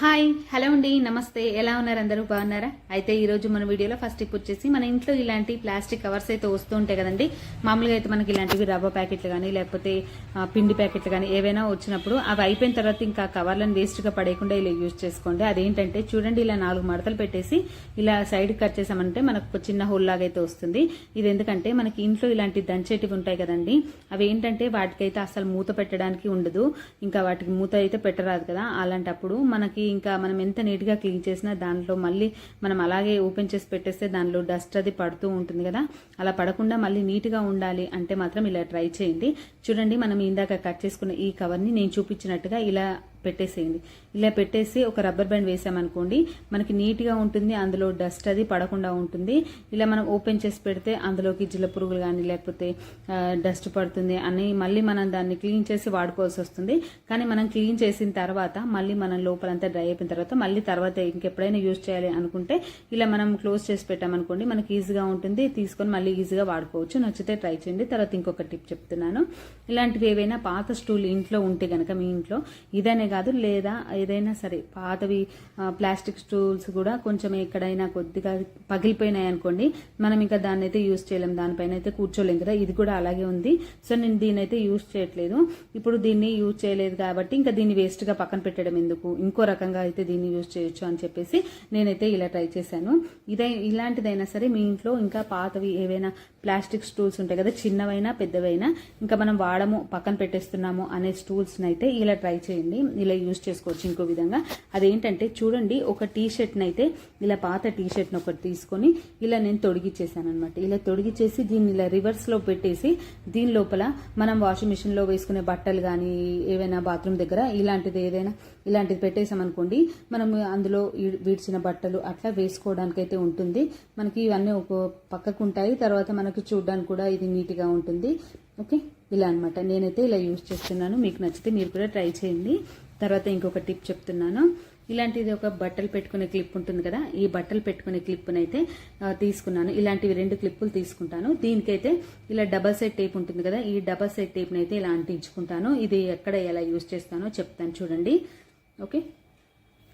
Hi hello అండి నమస్తే. ఎలా ఉన్నారు అందరూ? బాగున్నారా? అయితే ఈరోజు మన వీడియోలో ఫస్ట్ టిప్ వచ్చేసి మన ఇంట్లో ఇలాంటి ప్లాస్టిక్ కవర్స్ అయితే వస్తూ ఉంటాయి కదండి. మామూలుగా అయితే మనకి ఇలాంటివి రవ్వ ప్యాకెట్లు కానీ లేకపోతే పిండి ప్యాకెట్లు కానీ ఏవైనా వచ్చినప్పుడు అవి అయిపోయిన తర్వాత ఇంకా కవర్లను వేస్ట్గా పడేయకుండా ఇలా యూజ్ చేసుకోండి. అదేంటంటే చూడండి ఇలా నాలుగు మడతలు పెట్టేసి ఇలా సైడ్ కట్ చేసామంటే మనకు ఒక చిన్న హోల్ లాగా అయితే వస్తుంది. ఇది ఎందుకంటే మనకి ఇంట్లో ఇలాంటి దంచేటివి ఉంటాయి కదండి. అవి ఏంటంటే వాటికైతే అసలు మూత పెట్టడానికి ఉండదు. ఇంకా వాటికి మూత అయితే పెట్టరాదు కదా. అలాంటప్పుడు మనకి ఇంకా మనం ఎంత నీట్గా క్లీన్ చేసినా దాంట్లో మళ్ళీ మనం అలాగే ఓపెన్ చేసి పెట్టేస్తే దానిలో డస్ట్ అది పడుతూ ఉంటుంది కదా. అలా పడకుండా మళ్ళీ నీట్గా ఉండాలి అంటే మాత్రం ఇలా ట్రై చేయండి. చూడండి మనం ఇందాక కట్ చేసుకున్న ఈ కవర్ని నేను చూపించినట్టుగా ఇలా పెట్టేసేయండి. ఇలా పెట్టేసి ఒక రబ్బర్ బ్యాండ్ వేసామనుకోండి మనకి నీట్గా ఉంటుంది అందులో డస్ట్ అది పడకుండా ఉంటుంది. ఇలా మనం ఓపెన్ చేసి పెడితే అందులోకి జిల్ల పురుగులు కానీ లేకపోతే డస్ట్ పడుతుంది అని మళ్ళీ మనం దాన్ని క్లీన్ చేసి వాడుకోవాల్సి వస్తుంది. కానీ మనం క్లీన్ చేసిన తర్వాత మళ్ళీ మనం లోపలంతా డ్రై అయిపోయిన తర్వాత మళ్ళీ తర్వాత ఇంకెప్పుడైనా యూజ్ చేయాలి అనుకుంటే ఇలా మనం క్లోజ్ చేసి పెట్టామనుకోండి మనకి ఈజీగా ఉంటుంది. తీసుకొని మళ్ళీ ఈజీగా వాడుకోవచ్చు. నచ్చితే ట్రై చేయండి. తర్వాత ఇంకొక టిప్ చెప్తున్నాను. ఇలాంటివి ఏవైనా పాత స్టూల్ ఇంట్లో ఉంటే కనుక మీ ఇంట్లో ఇదనే కాదు లేదా ఏదైనా సరే పాతవి ప్లాస్టిక్ స్టూల్స్ కూడా కొంచెం ఎక్కడైనా కొద్దిగా పగిలిపోయినాయి అనుకోండి మనం ఇంకా దాన్ని అయితే యూజ్ చేయలేం. దానిపైన అయితే కూర్చోలేం కదా. ఇది కూడా అలాగే ఉంది. సో నేను దీని అయితే యూజ్ చేయట్లేదు. ఇప్పుడు దీన్ని యూజ్ చేయలేదు కాబట్టి ఇంకా దీన్ని వేస్ట్గా పక్కన పెట్టడం ఎందుకు? ఇంకో రకంగా అయితే దీన్ని యూజ్ చేయొచ్చు అని చెప్పేసి నేనైతే ఇలా ట్రై చేశాను. ఇదే ఇలాంటిదైనా సరే మీ ఇంట్లో ఇంకా పాతవి ఏవైనా ప్లాస్టిక్ స్టూల్స్ ఉంటాయి కదా చిన్నవైనా పెద్దవైనా ఇంకా మనం వాడము పక్కన పెట్టేస్తున్నాము అనే స్టూల్స్ని అయితే ఇలా ట్రై చేయండి. ఇలా యూజ్ చేసుకోవచ్చు ఇంకో విధంగా. అదేంటంటే చూడండి ఒక టీ షర్ట్ని అయితే ఇలా పాత టీ షర్ట్ని ఒకటి తీసుకొని ఇలా నేను తొడిగిచ్చేసాను అనమాట ఇలా తొడిగిచ్చేసి దీన్ని ఇలా రివర్స్లో పెట్టేసి దీని లోపల మనం వాషింగ్ మిషన్లో వేసుకునే బట్టలు కానీ ఏవైనా బాత్రూమ్ దగ్గర ఇలాంటిది ఏదైనా ఇలాంటిది పెట్టేసామనుకోండి మనం అందులో ఈ- విడిచిన బట్టలు అట్లా వేసుకోవడానికి అయితే ఉంటుంది. మనకి ఇవన్నీ ఒక పక్కకు ఉంటాయి తర్వాత మనకి చూడడానికి కూడా ఇది నీట్గా ఉంటుంది. ఓకే? ఇలా అనమాట నేనైతే ఇలా యూజ్ చేస్తున్నాను. మీకు నచ్చితే మీరు కూడా ట్రై చేయండి. తర్వాత ఇంకొక టిప్ చెప్తున్నాను. ఇలాంటిది ఒక బట్టలు పెట్టుకునే క్లిప్ ఉంటుంది కదా ఈ బట్టలు పెట్టుకునే క్లిప్నైతే తీసుకున్నాను. ఇలాంటివి రెండు క్లిప్పులు తీసుకుంటాను. దీనికైతే ఇలా డబల్ సైడ్ టేప్ ఉంటుంది కదా ఈ డబల్ సైడ్ టేప్ని అయితే ఇలా అంటించుకుంటాను. ఇది ఎక్కడ ఎలా యూజ్ చేస్తానో చెప్తాను చూడండి. ఓకే?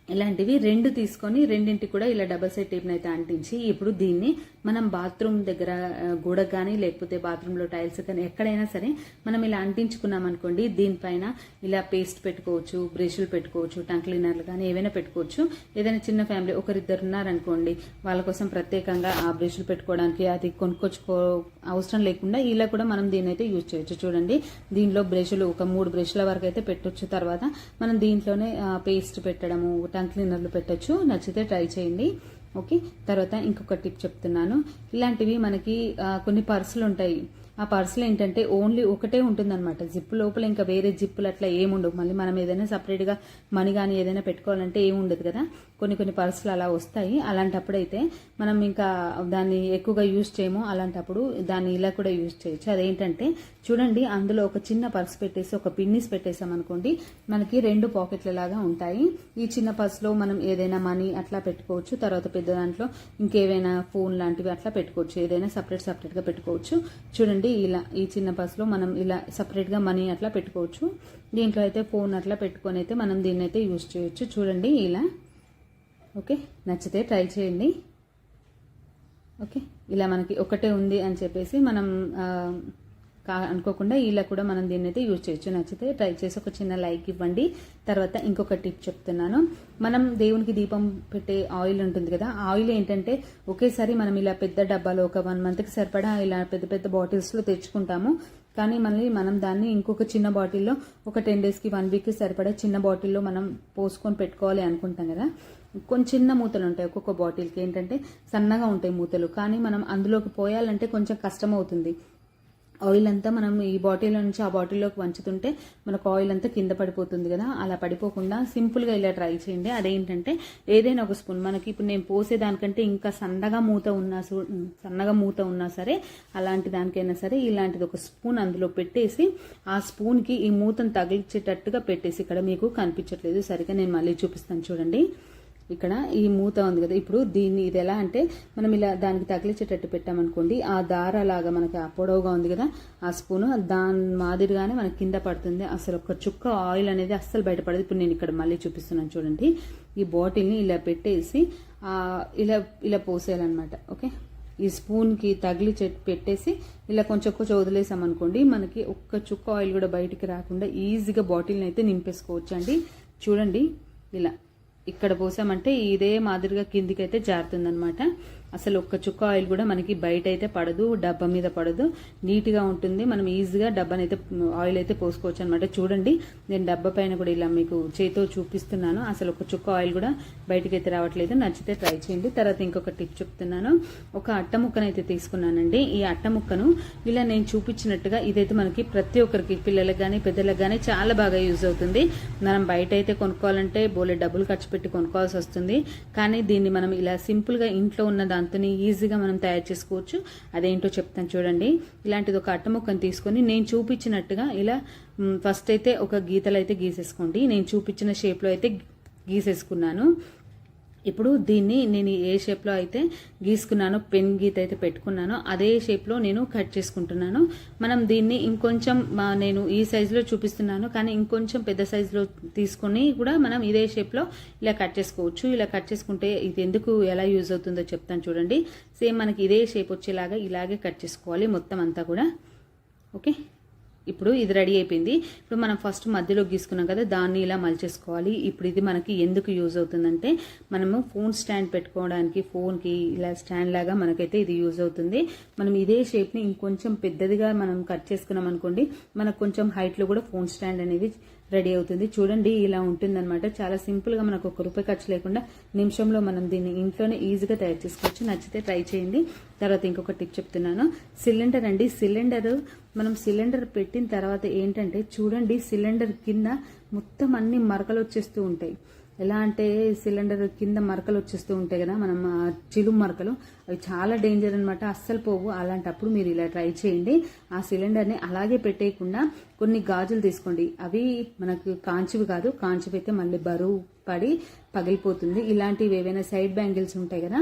ఇలాంటివి రెండు తీసుకొని రెండింటికి కూడా ఇలా డబల్ సైడ్ టేప్ని అయితే అంటించి ఇప్పుడు దీన్ని మనం బాత్రూమ్ దగ్గర ఆ, గోడకు కానీ లేకపోతే బాత్రూంలో టైల్స్ కానీ ఎక్కడైనా సరే మనం ఇలా అంటించుకున్నాం అనుకోండి దీనిపైన ఇలా పేస్ట్ పెట్టుకోవచ్చు బ్రష్లు పెట్టుకోవచ్చు టంగ్ క్లీనర్లు కానీ ఏవైనా పెట్టుకోవచ్చు. ఏదైనా చిన్న ఫ్యామిలీ ఒకరిద్దరు ఉన్నారనుకోండి వాళ్ళ కోసం ప్రత్యేకంగా ఆ బ్రష్లు పెట్టుకోవడానికి అది కొనుక్కొచ్చుకో అవసరం లేకుండా ఇలా కూడా మనం దీన్ని అయితే యూజ్ చేయొచ్చు. చూడండి దీనిలో బ్రష్లు ఒక మూడు బ్రష్ల వరకు అయితే పెట్టొచ్చు. తర్వాత మనం దీంట్లోనే పేస్ట్ పెట్టడము టంగ్ క్లీనర్లు పెట్టొచ్చు. నచ్చితే ట్రై చేయండి. ఓకే? తర్వాత ఇంకొక టిప్ చెప్తున్నాను. ఇలాంటివి మనకి కొన్ని పర్సులు ఉంటాయి ఆ పర్సులు ఏంటంటే ఓన్లీ ఒకటే ఉంటుందన్నమాట. జిప్ లోపల ఇంకా వేరే జిప్పులు అట్లా ఏముండవు మళ్ళీ మనం ఏదైనా సపరేట్గా మనీ కానీ ఏదైనా పెట్టుకోవాలంటే ఏముండదు కదా. కొన్ని కొన్ని పర్సులు అలా వస్తాయి. అలాంటప్పుడు అయితే మనం ఇంకా దాన్ని ఎక్కువగా యూజ్ చేయము. అలాంటప్పుడు దాన్ని ఇలా కూడా యూజ్ చేయొచ్చు. అదేంటంటే చూడండి అందులో ఒక చిన్న పర్స్ పెట్టేసి ఒక పిన్నిస్ పెట్టేసాం అనుకోండి మనకి రెండు పాకెట్ల లాగా ఉంటాయి. ఈ చిన్న పర్స్లో మనం ఏదైనా మనీ అట్లా పెట్టుకోవచ్చు. తర్వాత పెద్ద దాంట్లో ఇంకేవైనా ఫోన్ లాంటివి అట్లా పెట్టుకోవచ్చు. ఏదైనా సపరేట్ సపరేట్గా పెట్టుకోవచ్చు. చూడండి ఇలా ఈ చిన్న పర్స్లో మనం ఇలా సపరేట్గా మనీ అట్లా పెట్టుకోవచ్చు. దీంట్లో అయితే ఫోన్ అట్లా పెట్టుకొని అయితే మనం దీన్ని అయితే యూజ్ చేయొచ్చు. చూడండి ఇలా. ఓకే? నచ్చితే ట్రై చేయండి. ఓకే? ఇలా మనకి ఒకటే ఉంది అని చెప్పేసి మనం కా అనుకోకుండా ఇలా కూడా మనం దీన్ని అయితే యూజ్ చేయొచ్చు. నచ్చితే ట్రై చేసి ఒక చిన్న లైక్ ఇవ్వండి. తర్వాత ఇంకొక టిప్ చెప్తున్నాను. మనం దేవునికి దీపం పెట్టే ఆయిల్ ఉంటుంది కదా ఆయిల్ ఏంటంటే ఒకేసారి మనం ఇలా పెద్ద డబ్బాలో ఒక వన్ మంత్కి సరిపడా ఇలా పెద్ద పెద్ద బాటిల్స్లో తెచ్చుకుంటాము. కానీ మళ్ళీ మనం దాన్ని ఇంకొక చిన్న బాటిల్లో ఒక టెన్ డేస్కి వన్ వీక్కి సరిపడా చిన్న బాటిల్లో మనం పోసుకొని పెట్టుకోవాలి అనుకుంటాం కదా. కొన్ని చిన్న మూతలు ఉంటాయి ఒక్కొక్క బాటిల్కి. ఏంటంటే సన్నగా ఉంటాయి మూతలు. కానీ మనం అందులోకి పోయాలంటే కొంచెం కష్టం అవుతుంది ఆయిల్ అంతా మనం ఈ బాటిల్లో నుంచి ఆ బాటిల్లోకి వంచుతుంటే మనకు ఆయిల్ అంతా కింద పడిపోతుంది కదా అలా పడిపోకుండా సింపుల్గా ఇలా ట్రై చేయండి. అదేంటంటే ఏదైనా ఒక స్పూన్ మనకి ఇప్పుడు నేను పోసేదానికంటే ఇంకా సన్నగా మూత ఉన్నా సన్నగా మూత ఉన్నా సరే అలాంటి దానికైనా సరే ఇలాంటిది ఒక స్పూన్ అందులో పెట్టేసి ఆ స్పూన్కి ఈ మూతను తగిలించేటట్టుగా పెట్టేసి ఇక్కడ మీకు కనిపించట్లేదు. సరిగా నేను మళ్ళీ చూపిస్తాను చూడండి. ఇక్కడ ఈ మూత ఉంది కదా. ఇప్పుడు దీన్ని ఇది ఎలా అంటే మనం ఇలా దానికి తగిలించేటట్టు పెట్టామనుకోండి ఆ దార లాగా మనకి ఆ పొడవుగా ఉంది కదా ఆ స్పూన్ దాని మాదిరిగానే మనకి కింద పడుతుంది. అసలు ఒక చుక్క ఆయిల్ అనేది అస్సలు బయటపడదు. ఇప్పుడు నేను ఇక్కడ మళ్ళీ చూపిస్తున్నాను చూడండి. ఈ బాటిల్ని ఇలా పెట్టేసి ఇలా ఇలా పోసేయాలన్నమాట. ఓకే? ఈ స్పూన్కి తగిలి పెట్టేసి ఇలా కొంచెం కొంచెం వదిలేసామనుకోండి మనకి ఒక్క చుక్క ఆయిల్ కూడా బయటికి రాకుండా ఈజీగా బాటిల్ని అయితే నింపేసుకోవచ్చు అండి చూడండి ఇలా. ఇక్కడ పోసామంటే ఇదే మాదిరిగా కిందికి అయితే జారుతుందనమాట అసలు ఒక్క చుక్క ఆయిల్ కూడా మనకి బయట అయితే పడదు డబ్బా మీద పడదు. నీట్గా ఉంటుంది. మనం ఈజీగా డబ్బానైతే ఆయిల్ అయితే పోసుకోవచ్చు అనమాట చూడండి నేను డబ్బా పైన కూడా ఇలా మీకు చేతితో చూపిస్తున్నాను. అసలు ఒక చుక్క ఆయిల్ కూడా బయటికి అయితే రావట్లేదు. నచ్చితే ట్రై చేయండి. తర్వాత ఇంకొక టిప్ చెప్తున్నాను. ఒక అట్ట ముక్కనైతే తీసుకున్నానండి. ఈ అట్ట ముక్కను ఇలా నేను చూపించినట్టుగా ఇదైతే మనకి ప్రతి ఒక్కరికి పిల్లలకు కానీ పెద్దలకు కానీ చాలా బాగా యూజ్ అవుతుంది. మనం బయట అయితే కొనుక్కోవాలంటే బోలే డబ్బులు ఖర్చు పెట్టి కొనుక్కోవాల్సి వస్తుంది కానీ దీన్ని మనం ఇలా సింపుల్గా ఇంట్లో ఉన్న దాంతో ఈజీగా మనం తయారు చేసుకోవచ్చు. అదేంటో చెప్తాను చూడండి. ఇలాంటిది ఒక అట్ట ముక్కను తీసుకొని నేను చూపించినట్టుగా ఇలా ఫస్ట్ అయితే ఒక గీతలు అయితే గీసేసుకోండి. నేను చూపించిన షేప్లో అయితే గీసేసుకున్నాను. ఇప్పుడు దీన్ని నేను ఏ షేప్లో అయితే గీసుకున్నానో పెన్ గీత అయితే పెట్టుకున్నానో అదే షేప్లో నేను కట్ చేసుకుంటున్నాను. మనం దీన్ని ఇంకొంచెం నేను ఈ సైజులో చూపిస్తున్నాను కానీ ఇంకొంచెం పెద్ద సైజులో తీసుకొని కూడా మనం ఇదే షేప్లో ఇలా కట్ చేసుకోవచ్చు. ఇలా కట్ చేసుకుంటే ఇది ఎందుకు ఎలా యూజ్ అవుతుందో చెప్తాను చూడండి. సేమ్ మనకి ఇదే షేప్ వచ్చేలాగా ఇలాగే కట్ చేసుకోవాలి మొత్తం అంతా కూడా. ఓకే ఇప్పుడు ఇది రెడీ అయిపోయింది. ఇప్పుడు మనం ఫస్ట్ మధ్యలో గీసుకున్నాం కదా దాన్ని ఇలా మలిచేసుకోవాలి. ఇప్పుడు ఇది మనకి ఎందుకు యూజ్ అవుతుందంటే మనము ఫోన్ స్టాండ్ పెట్టుకోవడానికి ఫోన్కి ఇలా స్టాండ్ లాగా మనకైతే ఇది యూజ్ అవుతుంది. మనం ఇదే షేప్ని ఇంకొంచెం పెద్దదిగా మనం కట్ చేసుకున్నాం అనుకోండి మనకు కొంచెం హైట్లో కూడా ఫోన్ స్టాండ్ అనేది రెడీ అవుతుంది. చూడండి ఇలా ఉంటుందన్నమాట. చాలా సింపుల్గా మనకు ఒక రూపాయి ఖర్చు లేకుండా నిమిషంలో మనం దీన్ని ఇంట్లోనే ఈజీగా తయారు చేసుకోవచ్చు. నచ్చితే ట్రై చేయండి. తర్వాత ఇంకొక టిప్ చెప్తున్నాను. సిలిండర్ అండి. సిలిండర్ మనం సిలిండర్ పెట్టిన తర్వాత ఏంటంటే చూడండి సిలిండర్ కింద మొత్తం అన్ని మరకలు వచ్చేస్తూ ఉంటాయి. ఎలా అంటే సిలిండర్ కింద మరకలు వచ్చేస్తూ ఉంటాయి కదా మనం ఆ చిలుము మరకలు. అవి చాలా డేంజర్ అనమాట అస్సలు పోవు. అలాంటప్పుడు మీరు ఇలా ట్రై చేయండి. ఆ సిలిండర్ని అలాగే పెట్టేయకుండా కొన్ని గాజులు తీసుకోండి. అవి మనకు కాంచివి కాదు. కాంచివి అయితే మళ్ళీ బరువు పడి పగిలిపోతుంది. ఇలాంటివి ఏవైనా సైడ్ బ్యాంగిల్స్ ఉంటాయి కదా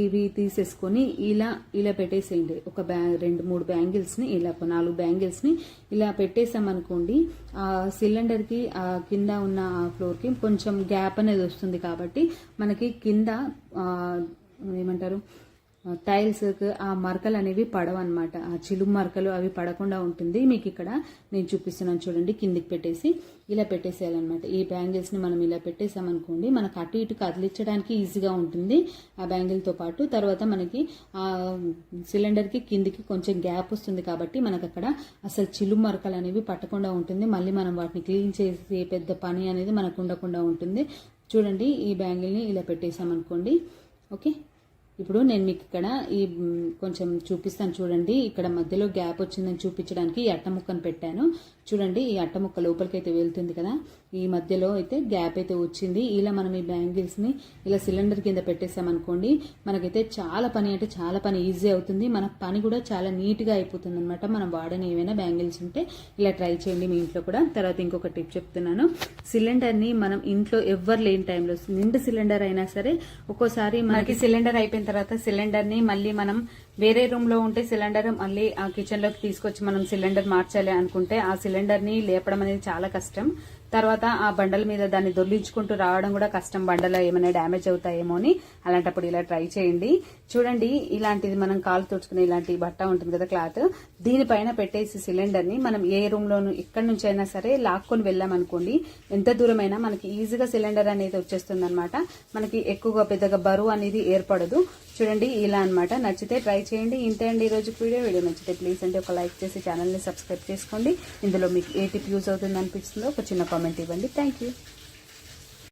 ఇవి తీసేసుకొని ఇలా ఇలా పెట్టేసేయండి. ఒక బ్యా రెండు మూడు బ్యాంగిల్స్ని ఇలా నాలుగు బ్యాంగిల్స్ని ఇలా పెట్టేసామనుకోండి ఆ సిలిండర్కి ఆ కింద ఉన్న ఆ ఫ్లోర్కి కొంచెం గ్యాప్ అనేది వస్తుంది కాబట్టి మనకి కింద ఏమంటారు టైల్స్ ఆ మరకలు అనేవి పడవు అనమాట ఆ చిలుము మరకలు అవి పడకుండా ఉంటుంది. మీకు ఇక్కడ నేను చూపిస్తున్నాను చూడండి కిందికి పెట్టేసి ఇలా పెట్టేసేయాలన్నమాట. ఈ బ్యాంగిల్స్ని మనం ఇలా పెట్టేసామనుకోండి మనకు అటు ఇటు కదిలించడానికి ఈజీగా ఉంటుంది. ఆ బ్యాంగిల్తో పాటు తర్వాత మనకి ఆ సిలిండర్కి కిందికి కొంచెం గ్యాప్ వస్తుంది కాబట్టి మనకు అక్కడ అసలు చిలుము మరకలు అనేవి పట్టకుండా ఉంటుంది. మళ్ళీ మనం వాటిని క్లీన్ చేసే పెద్ద పని అనేది మనకు ఉండకుండా ఉంటుంది. చూడండి ఈ బ్యాంగిల్ని ఇలా పెట్టేసామనుకోండి. ఓకే? ఇప్పుడు నేను మీకు ఇక్కడ ఈ కొంచెం చూపిస్తాను చూడండి. ఇక్కడ మధ్యలో గ్యాప్ వచ్చిందని చూపించడానికి ఈ అట్ట ముక్కను పెట్టాను. చూడండి ఈ అట్ట ముక్క లోపలికి అయితే వెళ్తుంది కదా. ఈ మధ్యలో అయితే గ్యాప్ అయితే వచ్చింది. ఇలా మనం ఈ బ్యాంగిల్స్ని ఇలా సిలిండర్ కింద పెట్టేసామనుకోండి మనకైతే చాలా పని అంటే చాలా పని ఈజీ అవుతుంది. మన పని కూడా చాలా నీట్గా అయిపోతుంది అనమాట మనం వాడని ఏమైనా బ్యాంగిల్స్ ఉంటే ఇలా ట్రై చేయండి మీ ఇంట్లో కూడా. తర్వాత ఇంకొక టిప్ చెప్తున్నాను. సిలిండర్ని మనం ఇంట్లో ఎవ్వరు లేని టైంలో నిండు సిలిండర్ అయినా సరే ఒక్కోసారి మనకి సిలిండర్ అయిపోయిన తర్వాత సిలిండర్ని మళ్ళీ మనం వేరే రూమ్లో ఉంటే సిలిండర్ మళ్ళీ ఆ కిచెన్లోకి తీసుకొచ్చి మనం సిలిండర్ మార్చాలి అనుకుంటే ఆ సిలిండర్ని లేపడం అనేది చాలా కష్టం. తర్వాత ఆ బండల మీద దాన్ని దొర్లించుకుంటూ రావడం కూడా కష్టం. బండలో ఏమైనా డ్యామేజ్ అవుతాయేమో అని అలాంటప్పుడు ఇలా ట్రై చేయండి. చూడండి ఇలాంటిది మనం కాలు తుడుచుకునే ఇలాంటి బట్ట ఉంటుంది కదా క్లాత్. దీనిపైన పెట్టేసి సిలిండర్ని మనం ఏ రూమ్లోనూ ఎక్కడి నుంచి అయినా సరే లాక్కొని వెళ్ళామనుకోండి ఎంత దూరమైనా మనకి ఈజీగా సిలిండర్ అనేది వచ్చేస్తుంది అనమాట మనకి ఎక్కువగా పెద్దగా బరువు అనేది ఏర్పడదు. చూడండి ఇలా అన్నమాట. నచ్చితే ట్రై చేయండి. ఇంతే అండి రోజు వీడియో. వీడియో నచ్చితే ప్లీజ్ అంటే ఒక లైక్ చేసి ఛానల్ని సబ్స్క్రైబ్ చేసుకోండి. ఇందులో మీకు ఏ టిప్ యూజ్ అవుతుంది అనిపిస్తుందో ఒక చిన్న కామెంట్ ఇవ్వండి థ్యాంక్ యూ